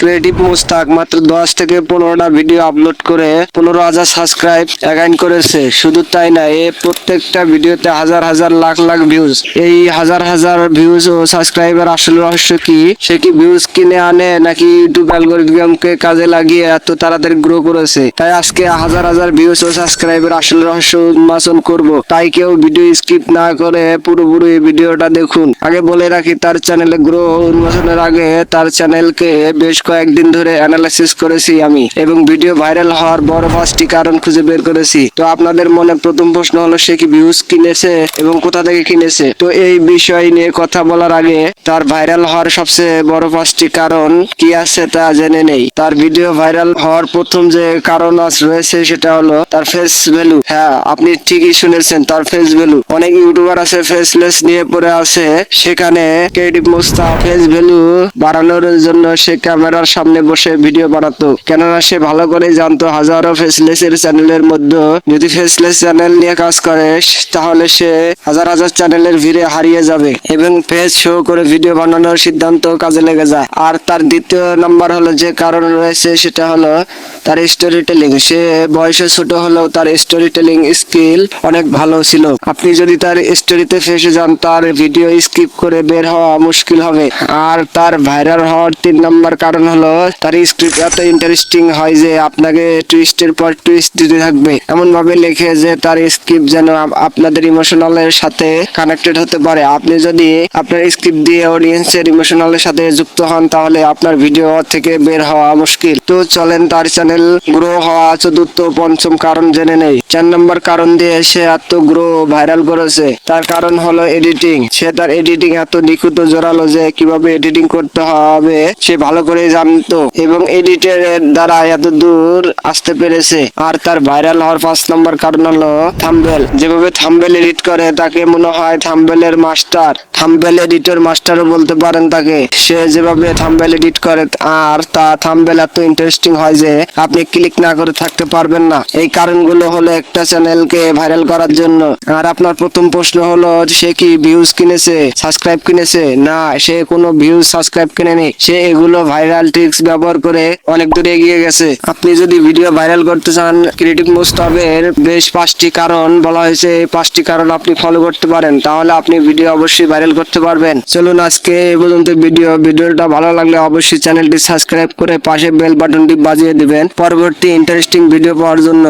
Creative Mustaq মাত্র দশ থেকে পনেরোটা ভিডিও আপলোড করে পনেরো হাজার সাবস্ক্রাইব অ্যাগাইন করেছে। শুধু তাই না, এ প্রত্যেকটা ভিডিওতে হাজার হাজার লাখ লাখ ভিউজ এই হাজার হাজার ভিউজ ও সাবস্ক্রাইবার আসল রহস্য কি? সে কি ভিউজ কিনে আনে নাকি ইউটিউব অ্যালগোরিদমকে কাজে লাগিয়ে এত তাড়াতাড়ি গ্রো করেছে? তাই আজকে হাজার হাজার ভিউজ ও সাবস্ক্রাইবার আসল রহস্য উন্মোচন করব। তাই কেউ ভিডিও স্কিপ না করে পুরোপুরি ভিডিওটা দেখুন। আগে বলে রাখি, তার চ্যানেলে গ্রো উন্মোচনের আগে তার চ্যানেলকে বেশ কয়েকদিন ধরে অ্যানালাইসিস করেছি আমি এবং ভিডিও ভাইরাল হওয়ার বড় পাঁচটি কারণ খুঁজে বের করেছি। তো আপনাদের মনে প্রথম প্রশ্ন হলো, সে কি ভিউজ কিনেছে এবং কোথা থেকে কিনেছে? তো এই বিষয় নিয়ে কথা বলার আগে তার ভাইরাল হওয়ার সবচেয়ে বড় পাঁচটি কারণ কি আছে তা জেনে নেই। তার ভিডিও ভাইরাল হওয়ার প্রথম যে কারণ রয়েছে সেটা হলো তার ফেস ভ্যালু হ্যাঁ আপনি ঠিকই শুনেছেন, তার ফেস ভ্যালু অনেক ইউটিউবার আছে ফেসলেস নিয়ে পড়ে আছে, সেখানে ক্রিয়েটিভ মোস্তা ফেস ভ্যালু বাড়ানোর জন্য সে ক্যামেরার সামনে বসে ভিডিও বানাতো। কেননা সে ভালো করে জানতো হাজারো ফেসলেস এর চ্যানেলের মধ্যে যদি ফেসলেস চ্যানেল নিয়ে কাজ করে, তাহলে সে হাজার হাজার চ্যানেলের ভিড়ে হারিয়ে যাবে এবং ফেস শো করে ভিডিও বানানোর সিদ্ধান্ত কাজে লেগে যায়। আর তার দ্বিতীয় নাম্বার হলো যে কারণ রয়েছে সেটা হলো তার স্টোরি টেলিং সে বয়সে ছোট হলেও তার স্টোরি টেলিং স্কিল অনেক ভালো ছিল। আপনি যদি তার স্টোরিতে ফেসে যান, তার ভিডিও স্কিপ করে বের হওয়া মুশকিল হবে। আর তার ভাইরাল হওয়ার তিন নম্বর কারণ হলো, তার স্ক্রিপ্ট এত ইন্টারেস্টিং হয় যে আপনাকে টুইস্টের পর টুইস্ট দিতে থাকবে। এমন ভাবে লেখে যে তার স্ক্রিপ্ট যেন আপ- আপনাদের ইমোশনালের সাথে কানেক্টেড হতে পারে। আপনি যদি আপনার স্ক্রিপ্ট দিয়ে অডিয়েন্সের ইমোশনালের সাথে যুক্ত হন, তাহলে আপনার ভিডিও থেকে বের হওয়া মুশকিল। তো চলেন, তার চ্যানেল গ্রো হওয়া চতুর্থ, পঞ্চম কারণ জেনে নেই। চার নম্বর কারণ দিয়ে সে এত গ্রো ভাইরাল করেছে। তার কারণ হলো এডিটিং সে তার এডিটিং এত নিখুঁত জোরালো যে কীভাবে এডিটিং করতে হবে, সে ভালো করে জানতো এবং এডিটের দ্বারা এত দূর আসতে পেরেছে। আর তার ভাইরাল হওয়ার পাঁচ নম্বর কারণ হলো থাম্বেল যেভাবে থাম্বেল এডিট করে, তাকে মনে হয় থাম্বেলের মাস্টার থাম্বেল এডিটর মাস্টারও বলতে পারেন তাকে। সে যেভাবে থাম্বেল এডিট করে, আর তা থাম্বেল এত ইন্টারেস্টিং হয় যে আপনি ক্লিক না করে থাকতে পারবেন না। এই কারণগুলো হলো একটা চ্যানেলকে ভাইরাল করার জন্য। আর আপনার প্রথম প্রশ্ন হলো সে কি ভিউজ কিনেছে সাবস্ক্রাইব কিনেছে? না, সে কোনো ভিউজ সাবস্ক্রাইব কিনেনি। সে এগুলো ভাইরাল ট্রিক্স ব্যবহার করে অনেক দূরে এগিয়ে গেছে। আপনি যদি ভিডিও ভাইরাল করতে চান ক্রিয়েটিভ মুস্তাবের বেশ পাঁচটি কারণ বলা হয়েছে। এই পাঁচটি কারণ আপনি ফলো করতে পারেন, তাহলে আপনি ভিডিও অবশ্যই ভাইরাল করতে পারবেন। চলুন আজকে এই পর্যন্ত ভিডিও ভিডিওটা ভালো লাগলে অবশ্যই চ্যানেলটি সাবস্ক্রাইব করে পাশে বেল বাটনটি বাজিয়ে দিবেন। পরবর্তী ইন্টারেস্টিং ভিডিও পাওয়ার জন্য।